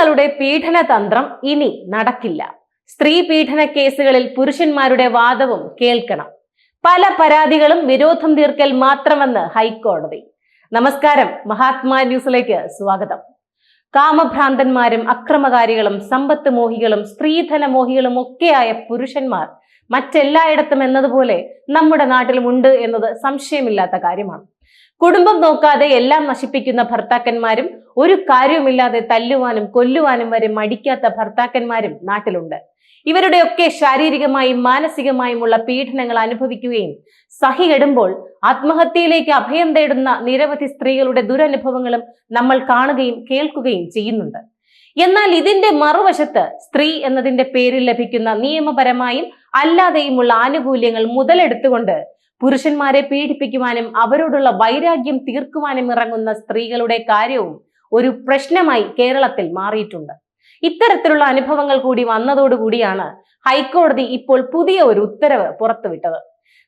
സ്ത്രീകളുടെ പീഡനതന്ത്രം ഇനി നടക്കില്ല. സ്ത്രീ പീഡന കേസുകളിൽ പുരുഷന്മാരുടെ വാദവും കേൾക്കണം. പല പരാതികളും വിരോധം തീർക്കൽ മാത്രമെന്ന് ഹൈക്കോടതി. നമസ്കാരം. മഹാത്മാ ന്യൂസിലേക്ക് സ്വാഗതം. കാമഭ്രാന്തന്മാരും അക്രമകാരികളും സമ്പത്ത് മോഹികളും സ്ത്രീധന മോഹികളും ഒക്കെയായ പുരുഷന്മാർ മറ്റെല്ലായിടത്തും എന്നതുപോലെ നമ്മുടെ നാട്ടിലും ഉണ്ട് എന്നത് സംശയമില്ലാത്ത കാര്യമാണ്. കുടുംബം നോക്കാതെ എല്ലാം നശിപ്പിക്കുന്ന ഭർത്താക്കന്മാരും ഒരു കാര്യവുമില്ലാതെ തല്ലുവാനും കൊല്ലുവാനും വരെ മടിക്കാത്ത ഭർത്താക്കന്മാരും നാട്ടിലുണ്ട്. ഇവരുടെയൊക്കെ ശാരീരികമായും മാനസികമായുമുള്ള പീഡനങ്ങൾ അനുഭവിക്കുകയും സഹികെടുമ്പോൾ ആത്മഹത്യയിലേക്ക് അഭയം തേടുന്ന നിരവധി സ്ത്രീകളുടെ ദുരനുഭവങ്ങളും നമ്മൾ കാണുകയും കേൾക്കുകയും ചെയ്യുന്നുണ്ട്. എന്നാൽ ഇതിന്റെ മറുവശത്ത് സ്ത്രീ എന്നതിന്റെ പേരിൽ ലഭിക്കുന്ന നിയമപരമായും അല്ലാതെയുമുള്ള ആനുകൂല്യങ്ങൾ മുതലെടുത്തുകൊണ്ട് പുരുഷന്മാരെ പീഡിപ്പിക്കുവാനും അവരോടുള്ള വൈരാഗ്യം തീർക്കുവാനും ഇറങ്ങുന്ന സ്ത്രീകളുടെ കാര്യവും ഒരു പ്രശ്നമായി കേരളത്തിൽ മാറിയിട്ടുണ്ട്. ഇത്തരത്തിലുള്ള അനുഭവങ്ങൾ കൂടി വന്നതോടുകൂടിയാണ് ഹൈക്കോടതി ഇപ്പോൾ പുതിയ ഒരു ഉത്തരവ് പുറത്തുവിട്ടത്.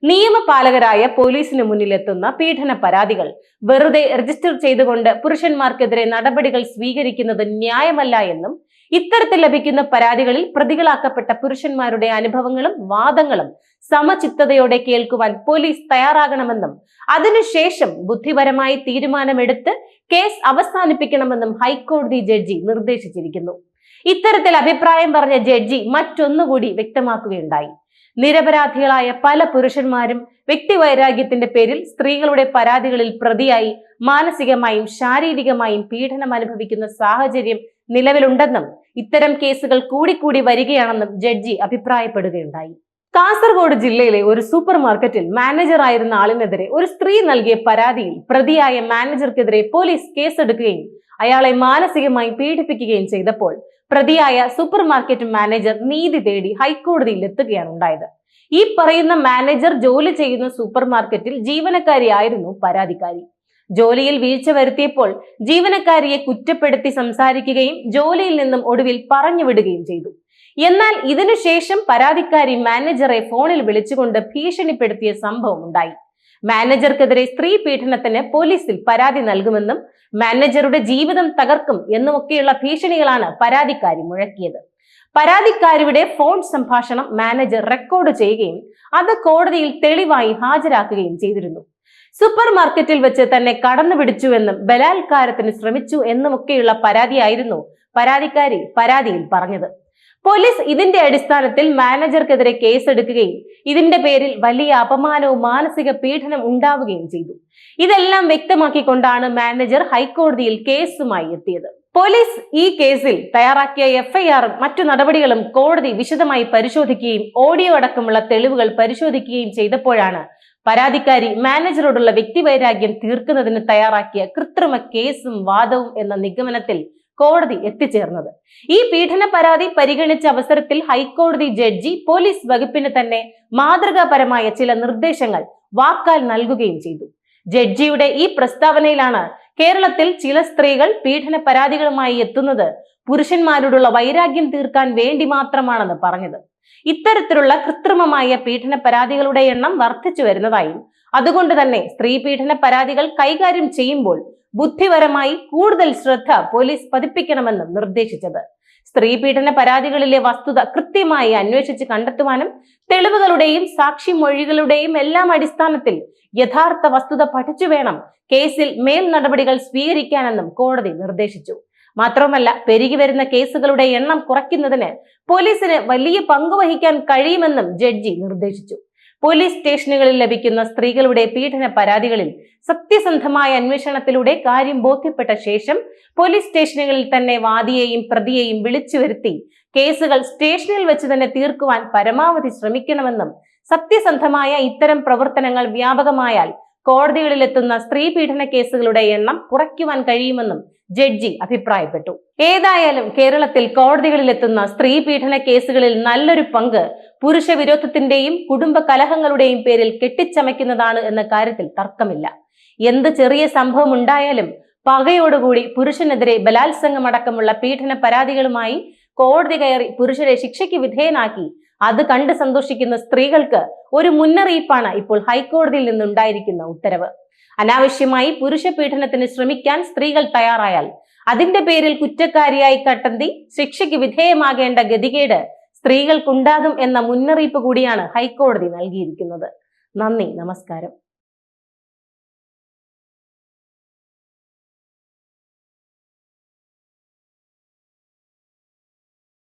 നിയമപാലകരായ പോലീസിന് മുന്നിലെത്തുന്ന പീഡന പരാതികൾ വെറുതെ രജിസ്റ്റർ ചെയ്തുകൊണ്ട് പുരുഷന്മാർക്കെതിരെ നടപടികൾ സ്വീകരിക്കുന്നത് ന്യായമല്ല എന്നും ഇത്തരത്തിൽ ലഭിക്കുന്ന പരാതികളിൽ പ്രതികളാക്കപ്പെട്ട പുരുഷന്മാരുടെ അനുഭവങ്ങളും വാദങ്ങളും സമചിത്തതയോടെ കേൾക്കുവാൻ പോലീസ് തയ്യാറാകണമെന്നും അതിനുശേഷം ബുദ്ധിപരമായി തീരുമാനമെടുത്ത് കേസ് അവസാനിപ്പിക്കണമെന്നും ഹൈക്കോടതി ജഡ്ജി നിർദ്ദേശിച്ചിരിക്കുന്നു. ഇത്തരത്തിൽ അഭിപ്രായം പറഞ്ഞ ജഡ്ജി മറ്റൊന്നുകൂടി വ്യക്തമാക്കുകയുണ്ടായി. നിരപരാധികളായ പല പുരുഷന്മാരും വ്യക്തിവൈരാഗ്യത്തിന്റെ പേരിൽ സ്ത്രീകളുടെ പരാതികളിൽ പ്രതിയായി മാനസികമായും ശാരീരികമായും പീഡനം അനുഭവിക്കുന്ന സാഹചര്യം നിലവിലുണ്ടെന്നും ഇത്തരം കേസുകൾ കൂടിക്കൂടി വരികയാണെന്നും ജഡ്ജി അഭിപ്രായപ്പെടുകയുണ്ടായി. കാസർഗോഡ് ജില്ലയിലെ ഒരു സൂപ്പർ മാർക്കറ്റിൽ മാനേജർ ആയിരുന്ന ആളിനെതിരെ ഒരു സ്ത്രീ നൽകിയ പരാതിയിൽ പ്രതിയായ മാനേജർക്കെതിരെ പോലീസ് കേസെടുക്കുകയും അയാളെ മാനസികമായി പീഡിപ്പിക്കുകയും ചെയ്തപ്പോൾ പ്രതിയായ സൂപ്പർ മാർക്കറ്റ് മാനേജർ നീതി തേടി ഹൈക്കോടതിയിൽ എത്തുകയാണ് ഉണ്ടായത്. ഈ പറയുന്ന മാനേജർ ജോലി ചെയ്യുന്ന സൂപ്പർ മാർക്കറ്റിൽ ജീവനക്കാരിയായിരുന്നു പരാതിക്കാരി. ജോലിയിൽ വീഴ്ച വരുത്തിയപ്പോൾ ജീവനക്കാരിയെ കുറ്റപ്പെടുത്തി സംസാരിക്കുകയും ജോലിയിൽ നിന്നും ഒടുവിൽ പറഞ്ഞുവിടുകയും ചെയ്തു. എന്നാൽ ഇതിനുശേഷം പരാതിക്കാരി മാനേജറെ ഫോണിൽ വിളിച്ചുകൊണ്ട് ഭീഷണിപ്പെടുത്തിയ സംഭവം ഉണ്ടായി. മാനേജർക്കെതിരെ സ്ത്രീ പീഡനത്തിന് പോലീസിൽ പരാതി നൽകുമെന്നും മാനേജറുടെ ജീവിതം തകർക്കും എന്നുമൊക്കെയുള്ള ഭീഷണികളാണ് പരാതിക്കാരി മുഴക്കിയത്. പരാതിക്കാരിയുടെ ഫോൺ സംഭാഷണം മാനേജർ റെക്കോർഡ് ചെയ്യുകയും അത് കോടതിയിൽ തെളിവായി ഹാജരാക്കുകയും ചെയ്തിരുന്നു. സൂപ്പർ മാർക്കറ്റിൽ വെച്ച് തന്നെ കടന്നു പിടിച്ചുവെന്നും ബലാത്കാരത്തിന് ശ്രമിച്ചു എന്നുമൊക്കെയുള്ള പരാതിയായിരുന്നു പരാതിക്കാരി പരാതിയിൽ പറഞ്ഞത്. പോലീസ് ഇതിന്റെ അടിസ്ഥാനത്തിൽ മാനേജർക്കെതിരെ കേസെടുക്കുകയും ഇതിന്റെ പേരിൽ വലിയ അപമാനവും മാനസിക പീഡനം ഉണ്ടാവുകയും ചെയ്തു. ഇതെല്ലാം വ്യക്തമാക്കിക്കൊണ്ടാണ് മാനേജർ ഹൈക്കോടതിയിൽ കേസുമായി എത്തിയത്. പോലീസ് ഈ കേസിൽ തയ്യാറാക്കിയ എഫ്ഐആറും മറ്റു നടപടികളും കോടതി വിശദമായി പരിശോധിക്കുകയും ഓഡിയോ അടക്കമുള്ള തെളിവുകൾ പരിശോധിക്കുകയും ചെയ്തപ്പോഴാണ് പരാതിക്കാരി മാനേജറോടുള്ള വ്യക്തിവൈരാഗ്യം തീർക്കുന്നതിന് തയ്യാറാക്കിയ കൃത്രിമ കേസും വാദവും എന്ന നിഗമനത്തിൽ കോടതി എത്തിച്ചേർന്നത്. ഈ പീഡന പരാതി പരിഗണിച്ച അവസരത്തിൽ ഹൈക്കോടതി ജഡ്ജി പോലീസ് വകുപ്പിന് തന്നെ മാതൃകാപരമായ ചില നിർദ്ദേശങ്ങൾ വാക്കാൽ നൽകുകയും ചെയ്തു. ജഡ്ജിയുടെ ഈ പ്രസ്താവനയിലാണ് കേരളത്തിൽ ചില സ്ത്രീകൾ പീഡന പരാതികളുമായി എത്തുന്നത്. പുരുഷന്മാരോടുള്ള വൈരാഗ്യം തീർക്കാൻ വേണ്ടി മാത്രമാണെന്ന് പറഞ്ഞത്. ഇത്തരത്തിലുള്ള കൃത്രിമമായ പീഡന പരാതികളുടെ എണ്ണം വർദ്ധിച്ചു വരുന്നതായും. അതുകൊണ്ട് തന്നെ സ്ത്രീ പീഡന പരാതികൾ കൈകാര്യം ചെയ്യുമ്പോൾ ബുദ്ധിപരമായി കൂടുതൽ ശ്രദ്ധ പോലീസ് പതിപ്പിക്കണമെന്നും നിർദ്ദേശിച്ചത്. സ്ത്രീ പീഡന പരാതികളിലെ വസ്തുത കൃത്യമായി അന്വേഷിച്ച് കണ്ടെത്തുവാനും തെളിവുകളുടെയും സാക്ഷി മൊഴികളുടെയും എല്ലാം അടിസ്ഥാനത്തിൽ യഥാർത്ഥ വസ്തുത പഠിച്ചു വേണം കേസിൽ മേൽ നടപടികൾ സ്വീകരിക്കാനെന്നും കോടതി നിർദ്ദേശിച്ചു. മാത്രമല്ല പെരുകി വരുന്ന കേസുകളുടെ എണ്ണം കുറയ്ക്കുന്നതിന് പോലീസിന് വലിയ പങ്കുവഹിക്കാൻ കഴിയുമെന്നും ജഡ്ജി നിർദ്ദേശിച്ചു. പോലീസ് സ്റ്റേഷനുകളിൽ ലഭിക്കുന്ന സ്ത്രീകളുടെ പീഡന പരാതികളിൽ സത്യസന്ധമായ അന്വേഷണത്തിലൂടെ കാര്യം ബോധ്യപ്പെട്ട ശേഷം പോലീസ് സ്റ്റേഷനുകളിൽ തന്നെ വാദിയെയും പ്രതിയെയും വിളിച്ചു വരുത്തി കേസുകൾ സ്റ്റേഷനിൽ വെച്ച് തന്നെ തീർക്കുവാൻ പരമാവധി ശ്രമിക്കണമെന്നും സത്യസന്ധമായ ഇത്തരം പ്രവർത്തനങ്ങൾ വ്യാപകമായാൽ കോടതികളിലെത്തുന്ന സ്ത്രീ പീഡന കേസുകളുടെ എണ്ണം കുറയ്ക്കുവാൻ കഴിയുമെന്നും ജഡ്ജി അഭിപ്രായപ്പെട്ടു. ഏതായാലും കേരളത്തിൽ കോടതികളിലെത്തുന്ന സ്ത്രീ പീഡന കേസുകളിൽ നല്ലൊരു പങ്ക് പുരുഷ വിരോധത്തിന്റെയും കുടുംബ കലഹങ്ങളുടെയും പേരിൽ കെട്ടിച്ചമയ്ക്കുന്നതാണ് എന്ന കാര്യത്തിൽ തർക്കമില്ല. എന്ത് ചെറിയ സംഭവം ഉണ്ടായാലും പകയോടുകൂടി പുരുഷനെതിരെ ബലാത്സംഗമടക്കമുള്ള പീഡന പരാതികളുമായി കോടതി കയറി പുരുഷരെ ശിക്ഷയ്ക്ക് വിധേയനാക്കി അത് കണ്ട് സന്തോഷിക്കുന്ന സ്ത്രീകൾക്ക് ഒരു മുന്നറിയിപ്പാണ് ഇപ്പോൾ ഹൈക്കോടതിയിൽ നിന്നുണ്ടായിരിക്കുന്ന ഉത്തരവ്. അനാവശ്യമായി പുരുഷ പീഡനത്തിന് ശ്രമിക്കാൻ സ്ത്രീകൾ തയ്യാറായാൽ അതിന്റെ പേരിൽ കുറ്റക്കാരിയായി കട്ടന്തി ശിക്ഷയ്ക്ക് വിധേയമാകേണ്ട ഗതികേട് സ്ത്രീകൾക്കുണ്ടാകും എന്ന മുന്നറിയിപ്പ് കൂടിയാണ് ഹൈക്കോടതി നൽകിയിരിക്കുന്നത്. നന്ദി നമസ്കാരം.